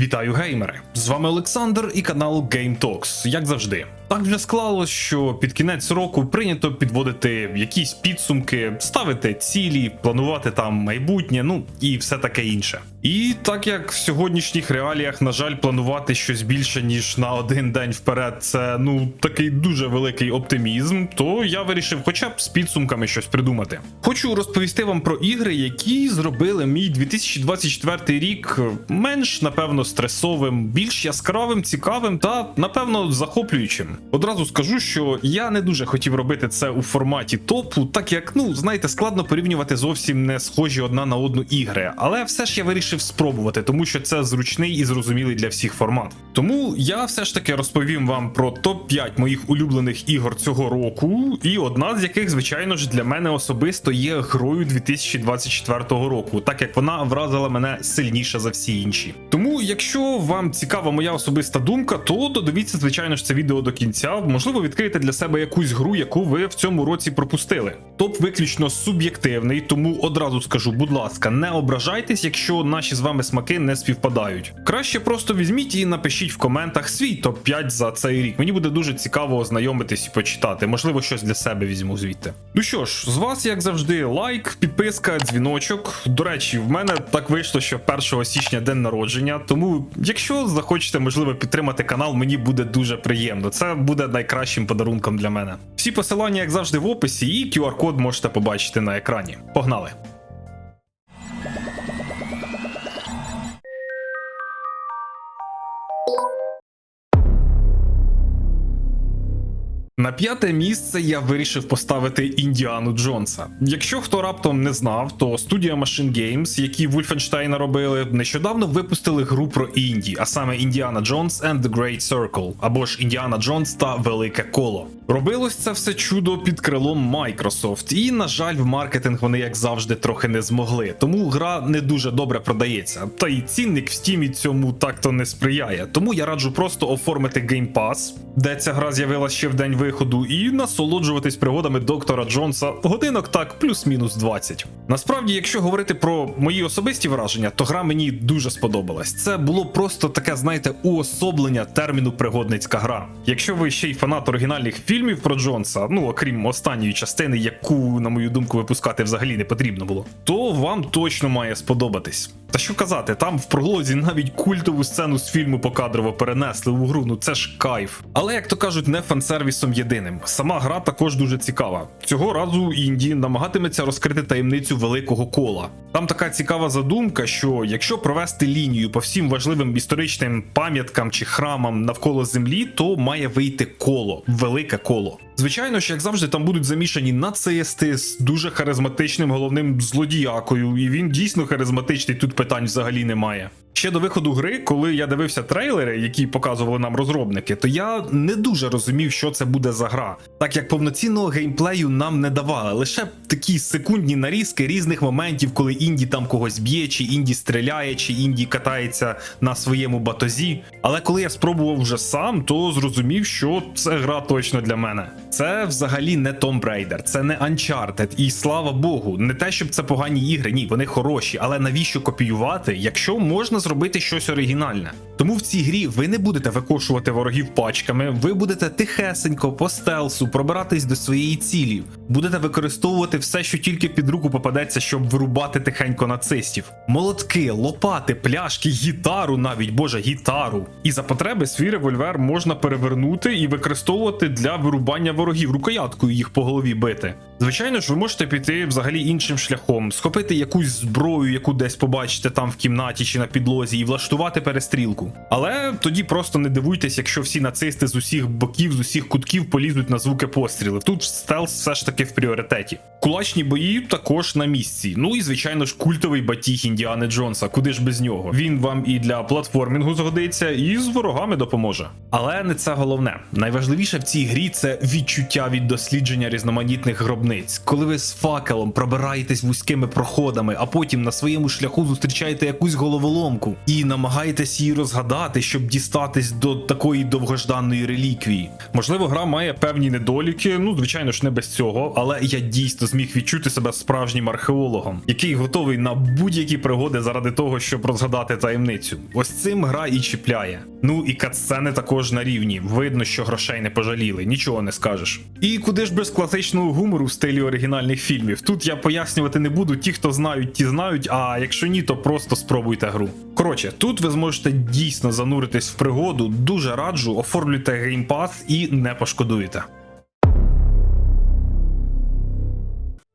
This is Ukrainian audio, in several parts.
Вітаю геймери! З вами Олександр і канал Game Talks, як завжди. Так вже склалось, що під кінець року прийнято підводити якісь підсумки, ставити цілі, планувати там майбутнє, ну і все таке інше. І так як в сьогоднішніх реаліях, на жаль, планувати щось більше ніж на один день вперед, це ну такий дуже великий оптимізм, то я вирішив, хоча б з підсумками щось придумати. Хочу розповісти вам про ігри, які зробили мій 2024 рік менш напевно стресовим, більш яскравим, цікавим та напевно захоплюючим. Одразу скажу, що я не дуже хотів робити це у форматі топу, так як ну знаєте, складно порівнювати зовсім не схожі одна на одну ігри, але все ж я вирішив спробувати, тому що це зручний і зрозумілий для всіх формат. Тому я все ж таки розповім вам про топ 5 моїх улюблених ігор цього року, і одна з яких, звичайно ж, для мене особисто є грою 2024 року, так як вона вразила мене сильніше за всі інші. Тому, якщо вам цікава моя особиста думка, то додивіться, звичайно ж, це відео до кінця. Можливо, відкрити для себе якусь гру, яку ви в цьому році пропустили. Топ виключно суб'єктивний, тому одразу скажу, будь ласка, не ображайтесь, якщо наші з вами смаки не співпадають. Краще просто візьміть і напишіть в коментах свій топ 5 за цей рік. Мені буде дуже цікаво ознайомитись і почитати. Можливо, щось для себе візьму звідти. Ну що ж, з вас, як завжди, лайк, підписка, дзвіночок. До речі, в мене так вийшло, що 1 січня день народження. Тому, якщо захочете, можливо, підтримати канал, мені буде дуже приємно. Це буде найкращим подарунком для мене. Всі посилання, як завжди, в описі, і QR-код можете побачити на екрані. Погнали! На п'яте місце я вирішив поставити Індіану Джонса. Якщо хто раптом не знав, то студія Machine Games, які Вульфенштейна робили, нещодавно випустили гру про Інді, а саме Індіана Джонс and the Great Circle, або ж Індіана Джонс та Велике Коло. Робилось це все чудо під крилом Microsoft, і, на жаль, в маркетинг вони, як завжди, трохи не змогли. Тому гра не дуже добре продається. Та й цінник в стімі цьому так-то не сприяє. Тому я раджу просто оформити Game Pass, де ця гра з'явилася ще в день виходу, і насолоджуватись пригодами доктора Джонса годинок так, плюс-мінус 20. Насправді, якщо говорити про мої особисті враження, то гра мені дуже сподобалась. Це було просто таке, знаєте, уособлення терміну пригодницька гра. Якщо ви ще й фанат оригінальних фільмів про Джонса, ну окрім останньої частини, яку, на мою думку, випускати взагалі не потрібно було, то вам точно має сподобатись. Та що казати, там в прологі навіть культову сцену з фільму покадрово перенесли у гру, ну це ж кайф. Але як то кажуть, не фансервісом єдиним. Сама гра також дуже цікава. Цього разу Інді намагатиметься розкрити таємницю великого кола. Там така цікава задумка, що якщо провести лінію по всім важливим історичним пам'яткам чи храмам навколо землі, то має вийти коло, велике коло. Звичайно що, як завжди, там будуть замішані нацисти з дуже харизматичним головним злодіякою, і він дійсно харизматичний, тут питань взагалі немає. Ще до виходу гри, коли я дивився трейлери, які показували нам розробники, то я не дуже розумів, що це буде за гра, так як повноцінного геймплею нам не давали, лише такі секундні нарізки різних моментів, коли інді там когось б'є, чи інді стріляє, чи інді катається на своєму батозі. Але коли я спробував вже сам, то зрозумів, що це гра точно для мене. Це взагалі не Tomb Raider, це не Uncharted, і слава Богу, не те, щоб це погані ігри, ні, вони хороші, але навіщо копіювати, якщо можна зробити щось оригінальне? Тому в цій грі ви не будете викошувати ворогів пачками, ви будете тихесенько по стелсу пробиратись до своєї цілі, будете використовувати все, що тільки під руку попадеться, щоб вирубати тихенько нацистів. Молотки, лопати, пляшки, гітару, навіть боже, гітару. І за потреби свій револьвер можна перевернути і використовувати для вирубання ворогів, рукояткою їх по голові бити. Звичайно ж, ви можете піти взагалі іншим шляхом, схопити якусь зброю, яку десь побачите там в кімнаті чи на підлозі, і влаштувати перестрілку. Але тоді просто не дивуйтесь, якщо всі нацисти з усіх боків, з усіх кутків полізуть на звуки пострілів. Тут стелс все ж таки в пріоритеті. Кулачні бої також на місці. Ну і звичайно ж культовий батіг Індіани Джонса, куди ж без нього. Він вам і для платформінгу згодиться, і з ворогами допоможе. Але не це головне. Найважливіше в цій грі це відчуття від дослідження різноманітних гробниць, коли ви з факелом пробираєтесь вузькими проходами, а потім на своєму шляху зустрічаєте якусь головоломку і намагаєтесь її розгадати. щоб дістатись до такої довгожданої реліквії. Можливо, гра має певні недоліки, ну звичайно ж не без цього, але я дійсно зміг відчути себе справжнім археологом, який готовий на будь-які пригоди заради того, щоб розгадати таємницю. Ось цим гра і чіпляє. Ну і катсцени також на рівні. Видно, що грошей не пожаліли, нічого не скажеш. І куди ж без класичного гумору в стилі оригінальних фільмів? Тут я пояснювати не буду. Ті, хто знають, ті знають. А якщо ні, то просто спробуйте гру. Коротше, тут ви зможете дійсно зануритись в пригоду. Дуже раджу, оформлюйте геймпад і не пошкодуєте.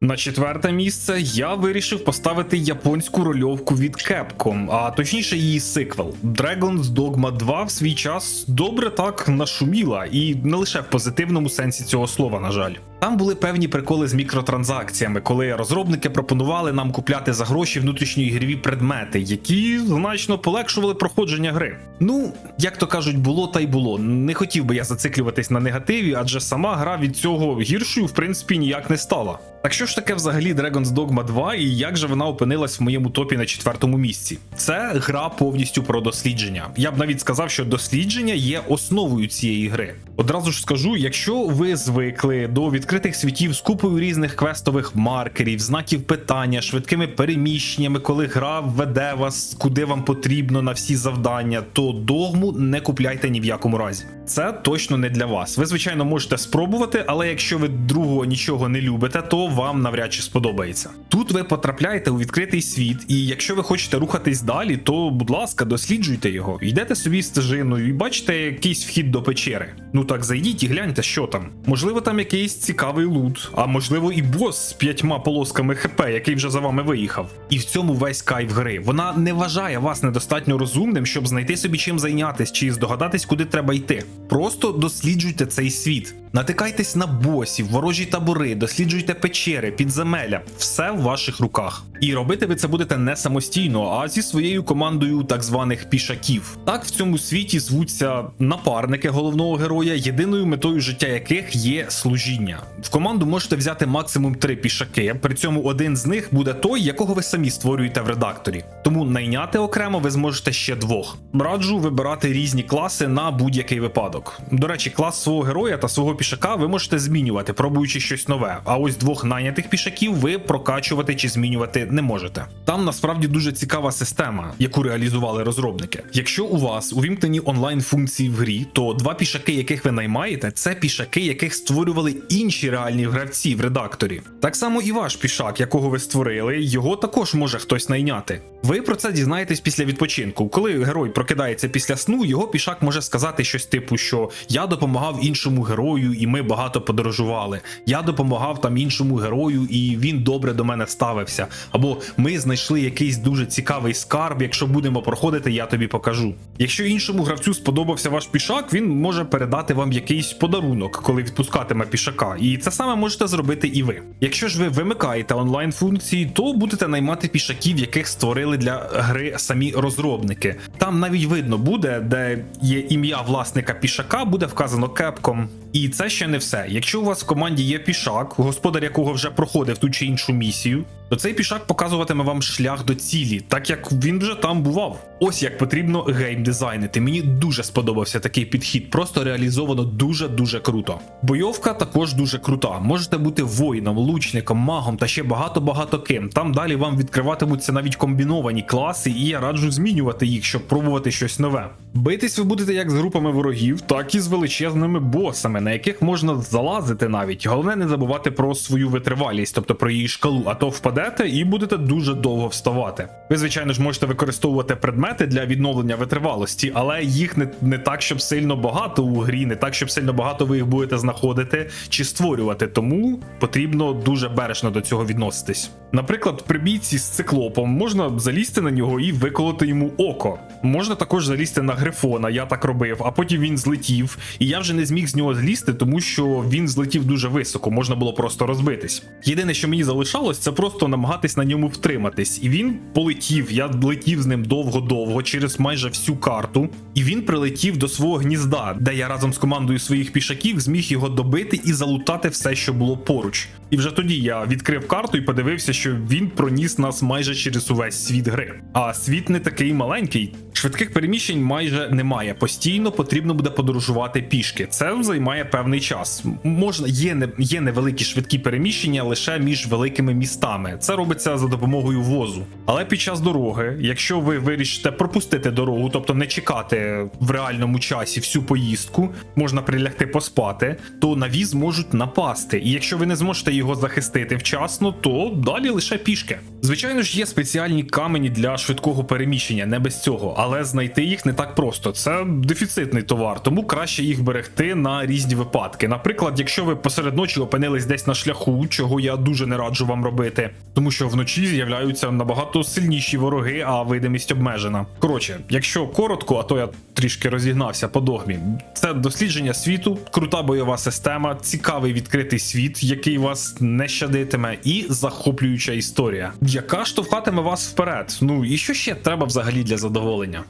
На четверте місце я вирішив поставити японську рольовку від Capcom, а точніше її сиквел. Dragon's Dogma 2 в свій час добре так нашуміла, і не лише в позитивному сенсі цього слова, на жаль. Там були певні приколи з мікротранзакціями, коли розробники пропонували нам купляти за гроші внутрішньоігрові предмети, які значно полегшували проходження гри. Ну, як то кажуть, було та й було. Не хотів би я зациклюватись на негативі, адже сама гра від цього гіршою, в принципі, ніяк не стала. Так що ж таке взагалі Dragon's Dogma 2 і як же вона опинилась в моєму топі на четвертому місці? Це гра повністю про дослідження. Я б навіть сказав, що дослідження є основою цієї гри. Одразу ж скажу, якщо ви звикли до відкритих світів з купою різних квестових маркерів, знаків питання, швидкими переміщеннями, коли гра веде вас куди вам потрібно на всі завдання, то догму не купляйте ні в якому разі. Це точно не для вас. Ви, звичайно, можете спробувати, але якщо ви другого нічого не любите, то вам навряд чи сподобається. Тут ви потрапляєте у відкритий світ, і якщо ви хочете рухатись далі, то будь ласка, досліджуйте його. Йдете собі стежиною і бачите якийсь вхід до печери. Ну так зайдіть і гляньте, що там. Можливо, там якийсь цікавий лут, а можливо, і бос з п'ятьма полосками ХП, який вже за вами виїхав. І в цьому весь кайф гри. Вона не вважає вас недостатньо розумним, щоб знайти собі чим зайнятись чи здогадатись, куди треба йти. Просто досліджуйте цей світ. Натикайтесь на босів, ворожі табори, досліджуйте печери, підземелля, все в ваших руках. І робити ви це будете не самостійно, а зі своєю командою так званих пішаків. Так в цьому світі звуться напарники головного героя, єдиною метою життя яких є служіння. В команду можете взяти максимум три пішаки, при цьому один з них буде той, якого ви самі створюєте в редакторі. Тому найняти окремо ви зможете ще двох. Раджу вибирати різні класи на будь-який випадок. До речі, клас свого героя та свого пішака ви можете змінювати, пробуючи щось нове. А ось двох найнятих пішаків ви прокачувати чи змінювати не можете. Там насправді дуже цікава система, яку реалізували розробники. Якщо у вас увімкнені онлайн функції в грі, то два пішаки, яких ви наймаєте, це пішаки, яких створювали інші реальні гравці в редакторі. Так само і ваш пішак, якого ви створили, його також може хтось найняти. Ви про це дізнаєтесь після відпочинку. Коли герой прокидається після сну, його пішак може сказати щось типу, що я допомагав іншому герою, і ми багато подорожували. Я допомагав там іншому герою, і він добре до мене ставився. Або ми знайшли якийсь дуже цікавий скарб. Якщо будемо проходити, я тобі покажу. Якщо іншому гравцю сподобався ваш пішак, він може передати вам якийсь подарунок, коли відпускатиме пішака. І це саме можете зробити і ви. Якщо ж ви вимикаєте онлайн функції, то будете наймати пішаків, яких створили для гри самі розробники. Там навіть видно буде, де є ім'я власника пішака, буде вказано Capcom. І це ще не все. Якщо у вас в команді є пішак, господар якого вже проходив ту чи іншу місію, то цей пішак показуватиме вам шлях до цілі, так як він вже там бував. Ось як потрібно геймдизайнити. Мені дуже сподобався такий підхід, просто реалізовано дуже-дуже круто. Бойовка також дуже крута. Можете бути воїном, лучником, магом та ще багато-багато ким. Там далі вам відкриватимуться навіть комбіновані класи, і я раджу змінювати їх, щоб пробувати щось нове. Битись ви будете як з групами ворогів, так і з величезними босами, на яких можна залазити навіть. Головне не забувати про свою витривалість, тобто про її шкалу, а то впадете і будете дуже довго вставати. Ви, звичайно ж, можете використовувати предмети для відновлення витривалості, але їх не, не так, щоб сильно багато у грі, не так, щоб сильно багато ви їх будете знаходити чи створювати. Тому потрібно дуже бережно до цього відноситись. Наприклад, при бійці з циклопом можна залізти на нього і виколоти йому око. Можна також залізти на грифона, я так робив, а потім він злетів, і я вже не зміг з нього злізти, тому що він злетів дуже високо, можна було просто розбитись. Єдине, що мені залишалось, це просто намагатись на ньому втриматись. І він полетів. Я летів з ним довго-довго через майже всю карту, і він прилетів до свого гнізда, де я разом з командою своїх пішаків зміг його добити і залутати все, що було поруч. І вже тоді я відкрив карту і подивився, що він проніс нас майже через увесь світ гри. А світ не такий маленький. Швидких переміщень майже немає. Постійно потрібно буде подорожувати пішки. Це займає певний час. Можна є не є невеликі швидкі переміщення лише між великими містами. Це робиться за допомогою возу. Але під час дороги, якщо ви вирішите пропустити дорогу, тобто не чекати в реальному часі всю поїздку, можна прилягти поспати, то на віз можуть напасти. І якщо ви не зможете його захистити вчасно, то далі лише пішки. Звичайно ж, є спеціальні камені для швидкого переміщення, не без цього, але знайти їх не так просто. Це дефіцитний товар, тому краще їх берегти на різні випадки. Наприклад, якщо ви посеред ночі опинились десь на шляху, чого я дуже не раджу вам робити, тому що вночі з'являються набагато сильніші вороги, а видимість обмежена. Коротше, якщо коротко, а то я трішки розігнався по догмі. Це дослідження світу, крута бойова система, цікавий відкритий світ, який вас не щадитиме, і захоплююча історія, яка штовхатиме вас вперед. Ну і що ще треба взагалі для задоволення?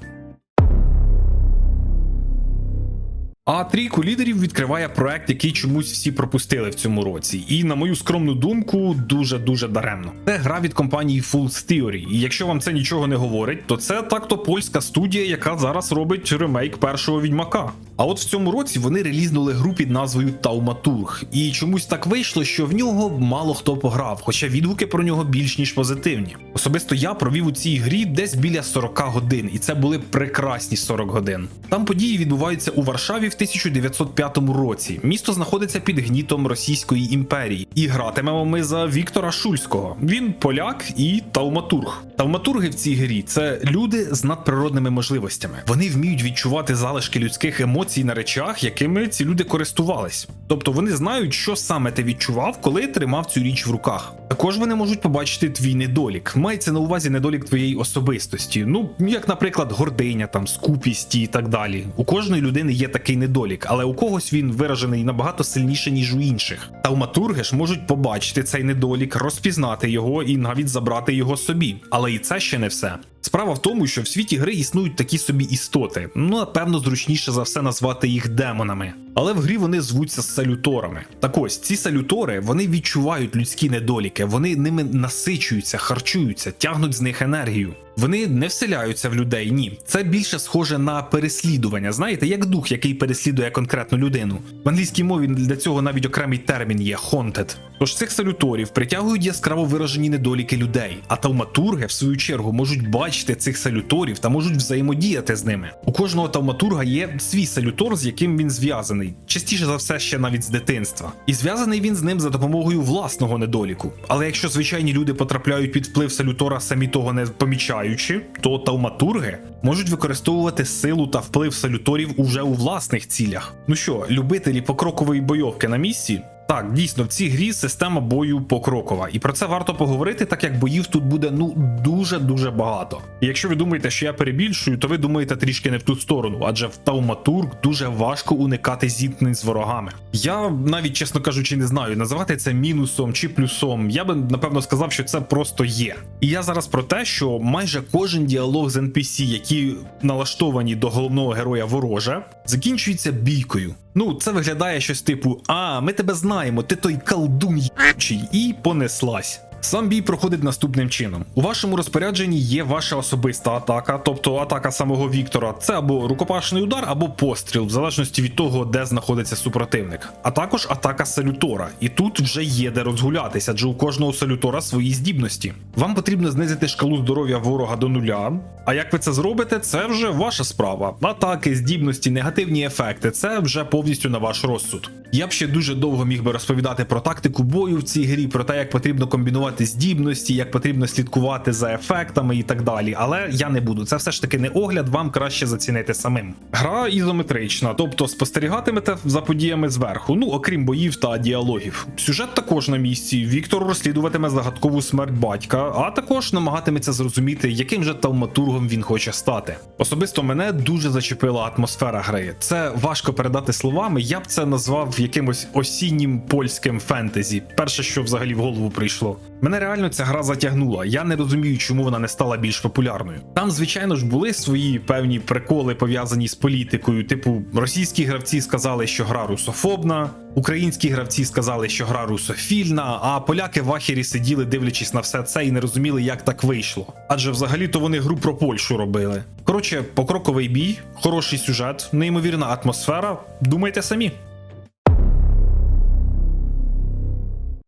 А трійку лідерів відкриває проект, який чомусь всі пропустили в цьому році. І на мою скромну думку, дуже дуже даремно. Це гра від компанії Fools Theory. І якщо вам це нічого не говорить, то це так-то польська студія, яка зараз робить ремейк першого відьмака. А от в цьому році вони релізнули гру під назвою Тауматург. І чомусь так вийшло, що в нього мало хто пограв, хоча відгуки про нього більш ніж позитивні. Особисто я провів у цій грі десь біля 40 годин, і це були прекрасні 40 годин. Там події відбуваються у Варшаві в 1905 році. Місто знаходиться під гнітом Російської імперії, і гратимемо ми за Віктора Шульського. Він поляк і тауматург. Тауматурги в цій грі це люди з надприродними можливостями. Вони вміють відчувати залишки людських емоцій на речах, якими ці люди користувались. Тобто вони знають, що саме ти відчував, коли тримав цю річ в руках. Також вони можуть побачити твій недолік. Мається на увазі недолік твоєї особистості. Ну, як, наприклад, гординя, там, скупість і так далі. У кожної людини є такий недолік, але у когось він виражений набагато сильніше, ніж у інших. Тауматурги ж можуть побачити цей недолік, розпізнати його і навіть забрати його собі. Але і це ще не все. Справа в тому, що в світі гри існують такі собі істоти. Ну, напевно, зручніше за все назвати їх демонами. Але в грі вони звуться салюторами. Так ось ці салютори вони відчувають людські недоліки, вони ними насичуються, харчуються, тягнуть з них енергію. Вони не вселяються в людей, ні. Це більше схоже на переслідування. Знаєте, як дух, який переслідує конкретну людину. В англійській мові для цього навіть окремий термін є haunted. Тож цих салюторів притягують яскраво виражені недоліки людей, а тауматурги, в свою чергу, можуть бачити цих салюторів та можуть взаємодіяти з ними. У кожного тауматурга є свій салютор, з яким він зв'язаний, частіше за все ще навіть з дитинства. І зв'язаний він з ним за допомогою власного недоліку. Але якщо звичайні люди потрапляють під вплив салютора, самі того не помічаючи, то тауматурги можуть використовувати силу та вплив салюторів уже у власних цілях. Ну що, любителі покрокової бойовки на місці? Так, дійсно, в цій грі система бою покрокова, і про це варто поговорити, так як боїв тут буде ну дуже дуже багато. І якщо ви думаєте, що я перебільшую, то ви думаєте трішки не в ту сторону, адже в Тауматург дуже важко уникати зіткнень з ворогами. Я навіть, чесно кажучи, не знаю, називати це мінусом чи плюсом. Я би напевно сказав, що це просто є. І я зараз про те, що майже кожен діалог з NPC, які налаштовані до головного героя ворожа, закінчується бійкою. Ну, це виглядає щось типу: А, ми тебе знаємо, ти той колдун єбучий», і понеслась. Сам бій проходить наступним чином: у вашому розпорядженні є ваша особиста атака, тобто атака самого Віктора. Це або рукопашний удар, або постріл, в залежності від того, де знаходиться супротивник. А також атака салютора. І тут вже є де розгулятися, адже у кожного салютора свої здібності. Вам потрібно знизити шкалу здоров'я ворога до нуля. А як ви це зробите, це вже ваша справа. Атаки, здібності, негативні ефекти це вже повністю на ваш розсуд. Я б ще дуже довго міг би розповідати про тактику бою в цій грі, про те, як потрібно комбінувати здібності, як потрібно слідкувати за ефектами і так далі. Але я не буду. Це все ж таки не огляд, вам краще зацінити самим. Гра ізометрична, тобто спостерігатимете за подіями зверху, ну окрім боїв та діалогів. Сюжет також на місці. Віктор розслідуватиме загадкову смерть батька, а також намагатиметься зрозуміти, яким же талматургом він хоче стати. Особисто мене дуже зачепила атмосфера гри. Це важко передати словами. Я б це назвав якимось осіннім польським фентезі. Перше, що взагалі в голову прийшло. Мене реально ця гра затягнула. Я не розумію, чому вона не стала більш популярною. Там, звичайно ж, були свої певні приколи пов'язані з політикою. Типу, російські гравці сказали, що гра русофобна, українські гравці сказали, що гра русофільна, а поляки в ахері сиділи, дивлячись на все це, і не розуміли, як так вийшло. Адже взагалі-то вони гру про Польщу робили. Коротше, покроковий бій, хороший сюжет, неймовірна атмосфера. Думайте самі.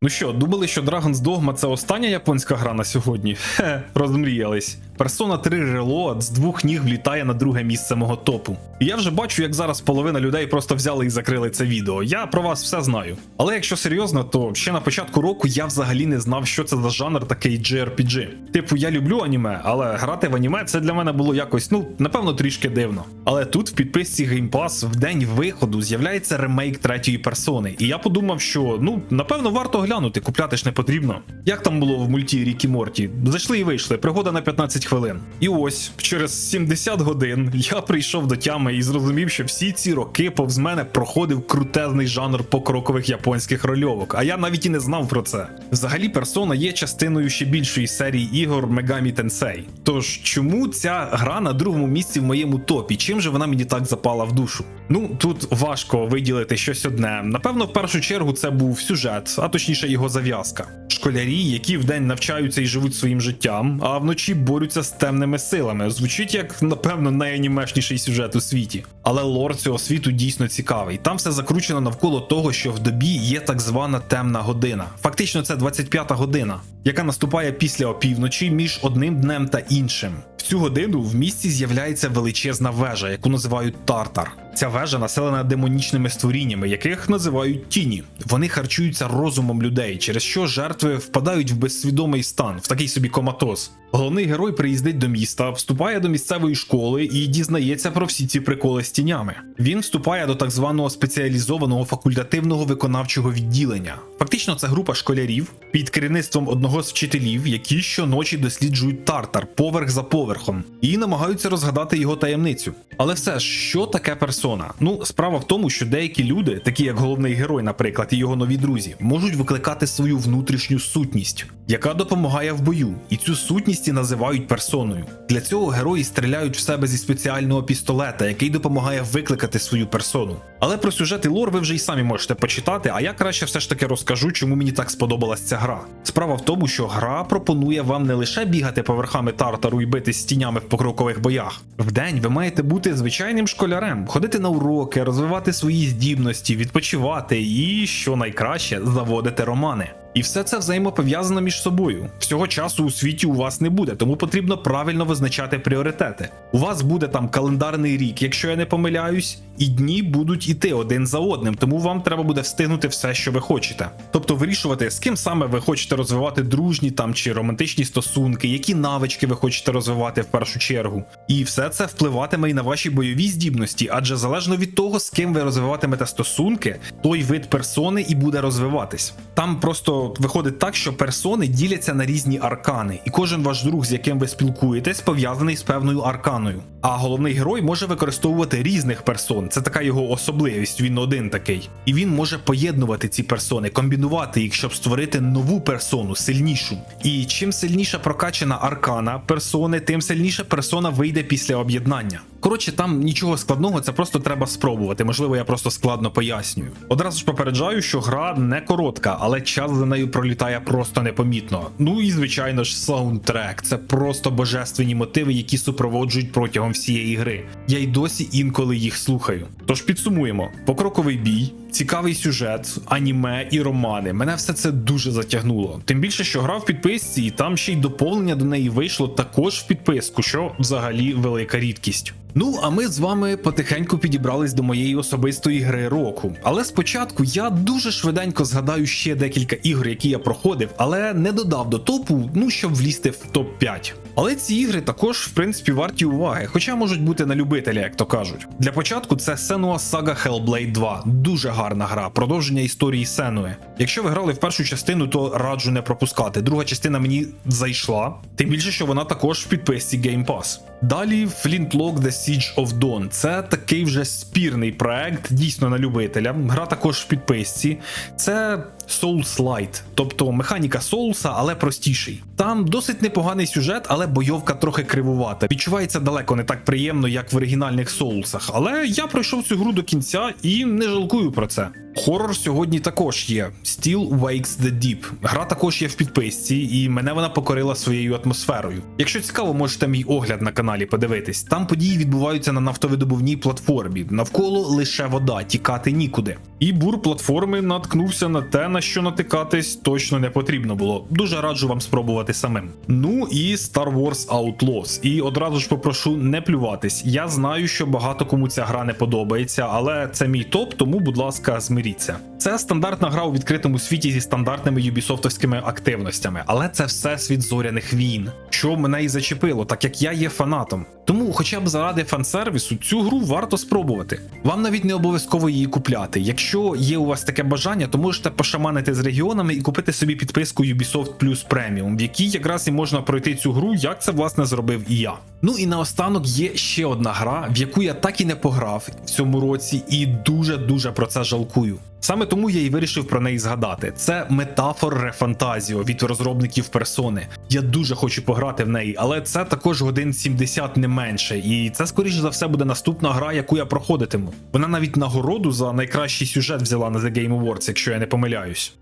Ну що, думали, що Dragon's Dogma це остання японська гра на сьогодні? Хе, розмріялись. Persona 3 Reload з двох ніг влітає на друге місце мого топу. І я вже бачу, як зараз половина людей просто взяли і закрили це відео. Я про вас все знаю. Але якщо серйозно, то ще на початку року я взагалі не знав, що це за жанр такий JRPG. Типу, я люблю аніме, але грати в аніме це для мене було якось, ну, напевно, трішки дивно. Але тут в підписці Game Pass в день виходу з'являється ремейк третьої персони. І я подумав, що ну, напевно, варто глянути, купляти ж не потрібно. Як там було в мульті Рікі Морті? Зайшли і вийшли, пригода на 15 хвилин. І ось через 70 годин я прийшов до тями і зрозумів, що всі ці роки повз мене проходив крутезний жанр покрокових японських рольовок, а я навіть і не знав про це. Взагалі, персона є частиною ще більшої серії ігор Megami Tensei. Тож чому ця гра на другому місці в моєму топі? Чим же вона мені так запала в душу? Ну тут важко виділити щось одне. Напевно, в першу чергу це був сюжет, а точніше його зав'язка. Школярі, які вдень навчаються і живуть своїм життям, а вночі борються з темними силами. Звучить як, напевно, найанімешніший сюжет у світі. Але лор цього світу дійсно цікавий. Там все закручено навколо того, що в добі є так звана темна година. Фактично, це 25-та година, яка наступає після опівночі між одним днем та іншим. В цю годину в місті з'являється величезна вежа, яку називають Тартар. Ця вежа населена демонічними створіннями, яких називають тіні. Вони харчуються розумом людей, через що жертви впадають в безсвідомий стан, в такий собі коматоз. Головний герой приїздить до міста, вступає до місцевої школи і дізнається про всі ці приколи з тінями. Він вступає до так званого спеціалізованого факультативного виконавчого відділення. Фактично, це група школярів під керівництвом одного з вчителів, які щоночі досліджують тартар поверх за поверхом і намагаються розгадати його таємницю. Але все ж, що таке персона? Ну, справа в тому, що деякі люди, такі як головний герой, наприклад, і його нові друзі, можуть викликати свою внутрішню сутність, яка допомагає в бою, і цю сутність і називають персоною. Для цього герої стріляють в себе зі спеціального пістолета, який допомагає викликати свою персону. Але про сюжет і лор ви вже й самі можете почитати, а я краще все ж таки розкажу, чому мені так сподобалась ця гра. Справа в тому, що гра пропонує вам не лише бігати поверхами тартару і битись з тінями в покрокових боях. Вдень ви маєте бути звичайним школярем, ходити на уроки, розвивати свої здібності, відпочивати і, що найкраще, заводити романи. І все це взаємопов'язано між собою. Всього часу у світі у вас не буде, тому потрібно правильно визначати пріоритети. У вас буде там календарний рік, якщо я не помиляюсь, і дні будуть іти один за одним, тому вам треба буде встигнути все, що ви хочете. Тобто вирішувати, з ким саме ви хочете розвивати дружні там чи романтичні стосунки, які навички ви хочете розвивати в першу чергу. І все це впливатиме і на ваші бойові здібності, адже залежно від того, з ким ви розвиватимете стосунки, той вид персони і буде розвиватись. Там просто виходить так, що персони діляться на різні аркани, і кожен ваш друг, з яким ви спілкуєтесь, пов'язаний з певною арканою. А головний герой може використовувати різних персон. Це така його особливість. Він один такий. І він може поєднувати ці персони, комбінувати їх, щоб створити нову персону, сильнішу. І чим сильніша прокачана аркана персони, тим сильніша персона вийде після об'єднання. Коротше, там нічого складного, це просто треба спробувати. Можливо, я просто складно пояснюю. Одразу ж попереджаю, що гра не коротка, але час за нею пролітає просто непомітно. Ну і звичайно ж, саундтрек. Це просто божественні мотиви, які супроводжують протягом всієї гри. Я й досі інколи їх слухаю. Тож підсумуємо: покроковий бій. Цікавий сюжет, аніме і романи. Мене все це дуже затягнуло. Тим більше, що грав в підписці, і там ще й доповнення до неї вийшло також в підписку, що взагалі велика рідкість. Ну, а ми з вами потихеньку підібрались до моєї особистої гри року. Але спочатку я дуже швиденько згадаю ще декілька ігор, які я проходив, але не додав до топу, ну щоб влізти в топ 5 Але ці ігри також, в принципі, варті уваги, хоча можуть бути на любителя, як то кажуть. Для початку це Senua Saga Hellblade 2. Дуже гарна гра, продовження історії Сенуе. Якщо ви грали в першу частину, то раджу не пропускати. Друга частина мені зайшла, тим більше, що вона також в підписці Game Pass. Далі Flintlock The Siege of Dawn. Це такий вже спірний проект, дійсно на любителя. Гра також в підписці. Це Souls Light, тобто механіка Соулса, але простіший. Там досить непоганий сюжет, але бойовка трохи кривувата. Відчувається далеко не так приємно, як в оригінальних Соулсах. Але я пройшов цю гру до кінця і не жалкую про це. Хорор сьогодні також є. Still Wakes the Deep. Гра також є в підписці, і мене вона покорила своєю атмосферою. Якщо цікаво, можете мій огляд на каналі подивитись. Там події відбуваються на нафтовидобувній платформі. Навколо лише вода, тікати нікуди. І бур платформи наткнувся на те, на що натикатись точно не потрібно було. Дуже раджу вам спробувати самим. Ну і Star Wars Outlaws. І одразу ж попрошу не плюватись. Я знаю, що багато кому ця гра не подобається, але це мій топ, тому, будь ласка, змиріться. Це стандартна гра у відкритому світі зі стандартними юбісофтовськими активностями, але це все світ зоряних війн, що мене і зачепило, так як я є фанатом. Тому, хоча б заради фансервісу, цю гру варто спробувати. Вам навіть не обов'язково її купляти. Якщо є у вас таке бажання, то можете пошаманити з регіонами і купити собі підписку Ubisoft Plus Premium, в якій якраз і можна пройти цю гру, як це власне зробив і я. Ну і наостанок є ще одна гра, в яку я так і не пограв в цьому році, і дуже дуже про це жалкую. Саме тому я і вирішив про неї згадати. Це метафор Рефантазіо від розробників персони. Я дуже хочу пограти в неї, але це також годин 70 не менше. І це скоріше за все буде наступна гра, яку я проходитиму. Вона навіть нагороду за найкращий сюжет взяла на The Game Awards, якщо я не помиляюсь.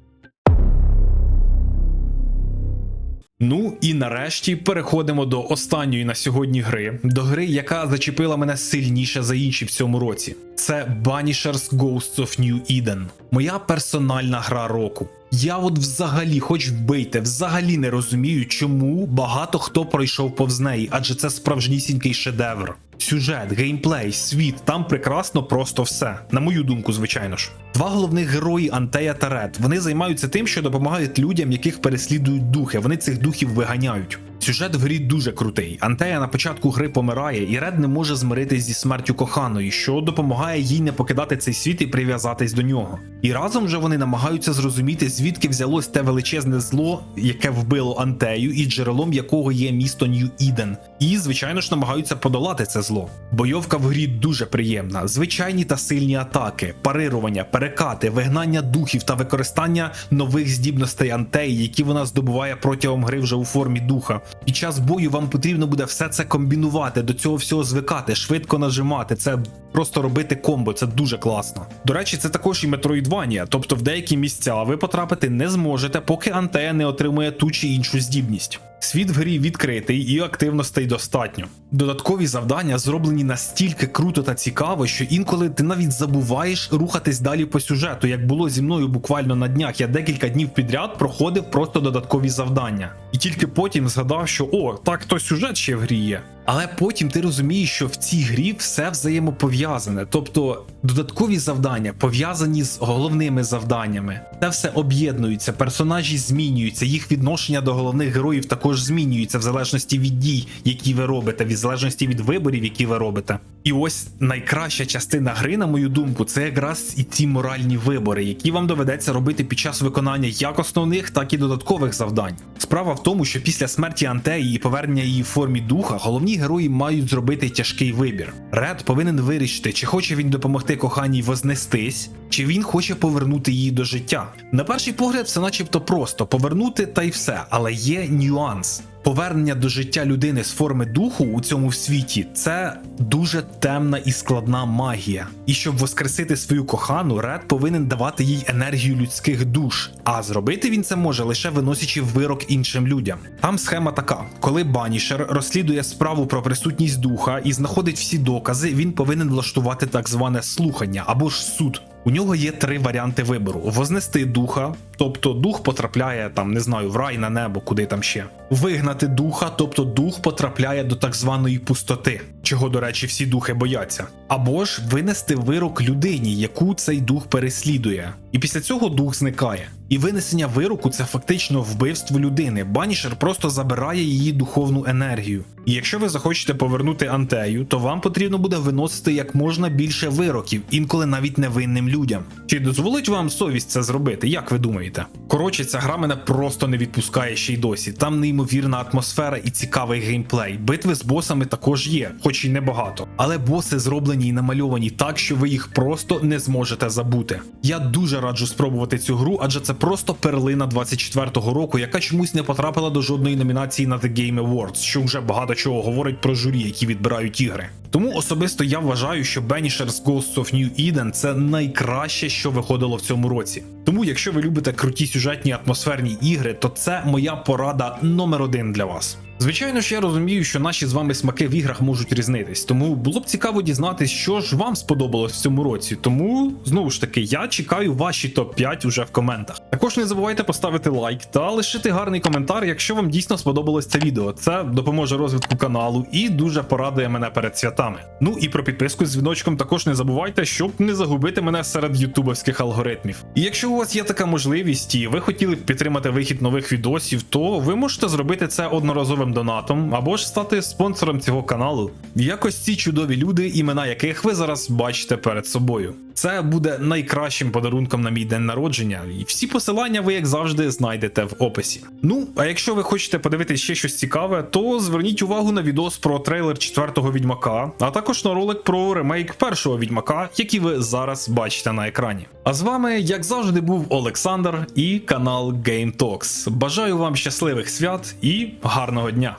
Ну і нарешті переходимо до останньої на сьогодні гри, до гри, яка зачепила мене сильніше за інші в цьому році. Це Banishers Ghosts of New Eden. Моя персональна гра року. Я от взагалі, хоч вбийте, взагалі не розумію, чому багато хто пройшов повз неї, адже це справжнісінький шедевр. Сюжет, геймплей, світ, там прекрасно просто все. На мою думку, звичайно ж. Два головних герої Антея та Ред. Вони займаються тим, що допомагають людям, яких переслідують духи. Вони цих духів виганяють. Сюжет в грі дуже крутий. Антея на початку гри помирає, і Ред не може змиритись зі смертю коханої, що допомагає їй не покидати цей світ і прив'язатись до нього. І разом же вони намагаються зрозуміти, звідки взялось те величезне зло, яке вбило Антею, і джерелом якого є місто Нью Іден. І, звичайно ж, намагаються подолати це зло. Бойовка в грі дуже приємна, звичайні та сильні атаки, парирування, перекати, вигнання духів та використання нових здібностей Антеї, які вона здобуває протягом гри вже у формі духа. Під час бою вам потрібно буде все це комбінувати, до цього всього звикати, швидко нажимати. Це просто робити комбо, це дуже класно. До речі, це також і Metroidvania, тобто в деякі місця ви потрапити не зможете, поки Антея не отримує ту чи іншу здібність. Світ в грі відкритий і активностей достатньо. Додаткові завдання зроблені настільки круто та цікаво, що інколи ти навіть забуваєш рухатись далі по сюжету, як було зі мною буквально на днях. Я декілька днів підряд проходив просто додаткові завдання. І тільки потім згадав, що о, так то сюжет ще в грі є. Але потім ти розумієш, що в цій грі все взаємопов'язане, тобто додаткові завдання пов'язані з головними завданнями. Це все об'єднується, персонажі змінюються, їх відношення до головних героїв також змінюється в залежності від дій, які ви робите, в залежності від виборів, які ви робите. І ось найкраща частина гри, на мою думку, це якраз і ці моральні вибори, які вам доведеться робити під час виконання як основних, так і додаткових завдань. Справа в тому, що після смерті Антеї і повернення її в формі духа, головні герої мають зробити тяжкий вибір. Ред повинен вирішити, чи хоче він допомогти коханій вознестись, чи він хоче повернути її до життя. На перший погляд, все начебто просто повернути та й все, але є нюанс. Повернення до життя людини з форми духу у цьому світі це дуже темна і складна магія. І щоб воскресити свою кохану, Ред повинен давати їй енергію людських душ. А зробити він це може лише виносячи вирок іншим людям. Там схема така: коли Банішер розслідує справу про присутність духа і знаходить всі докази, він повинен влаштувати так зване слухання або ж суд. У нього є три варіанти вибору: вознести духа, тобто дух потрапляє там, не знаю, в рай на небо, куди там ще. Вигнати духа, тобто дух потрапляє до так званої пустоти, чого, до речі, всі духи бояться. Або ж винести вирок людині, яку цей дух переслідує. І після цього дух зникає. І винесення вироку це фактично вбивство людини. Банішер просто забирає її духовну енергію. І якщо ви захочете повернути Антею, то вам потрібно буде виносити як можна більше вироків, інколи навіть невинним людям. Чи дозволить вам совість це зробити? Як ви думаєте? Коротше, ця гра мене просто не відпускає ще й досі. Там неймовірна атмосфера і цікавий геймплей. Битви з босами також є, хоч і небагато. Але боси зроблені і намальовані так, що ви їх просто не зможете забути. Я дуже раджу спробувати цю гру, адже це просто перлина 24-го року, яка чомусь не потрапила до жодної номінації на The Game Awards, що вже багато чого говорить про журі, які відбирають ігри. Тому особисто я вважаю, що Banishers Ghosts of New Eden це найкраще, що виходило в цьому році. Тому, якщо ви любите круті сюжетні атмосферні ігри, то це моя порада номер один для вас. Звичайно ж, я розумію, що наші з вами смаки в іграх можуть різнитись, тому було б цікаво дізнатись, що ж вам сподобалось в цьому році. Тому знову ж таки, я чекаю ваші топ 5 уже в коментах. Також не забувайте поставити лайк та лишити гарний коментар, якщо вам дійсно сподобалось це відео. Це допоможе розвитку каналу і дуже порадує мене перед святами. Ну і про підписку з дзвіночком також не забувайте, щоб не загубити мене серед ютубовських алгоритмів. І якщо у вас є така можливість і ви хотіли б підтримати вихід нових відосів, то ви можете зробити це одноразовим донатом або ж стати спонсором цього каналу. Якось ці чудові люди, імена яких ви зараз бачите перед собою. Це буде найкращим подарунком на мій день народження, і всі посилання ви, як завжди, знайдете в описі. Ну, а якщо ви хочете подивитися ще щось цікаве, то зверніть увагу на відос про трейлер четвертого відьмака, а також на ролик про ремейк першого відьмака, який ви зараз бачите на екрані. А з вами, як завжди, був Олександр і канал Game Talks. Бажаю вам щасливих свят і гарного дня!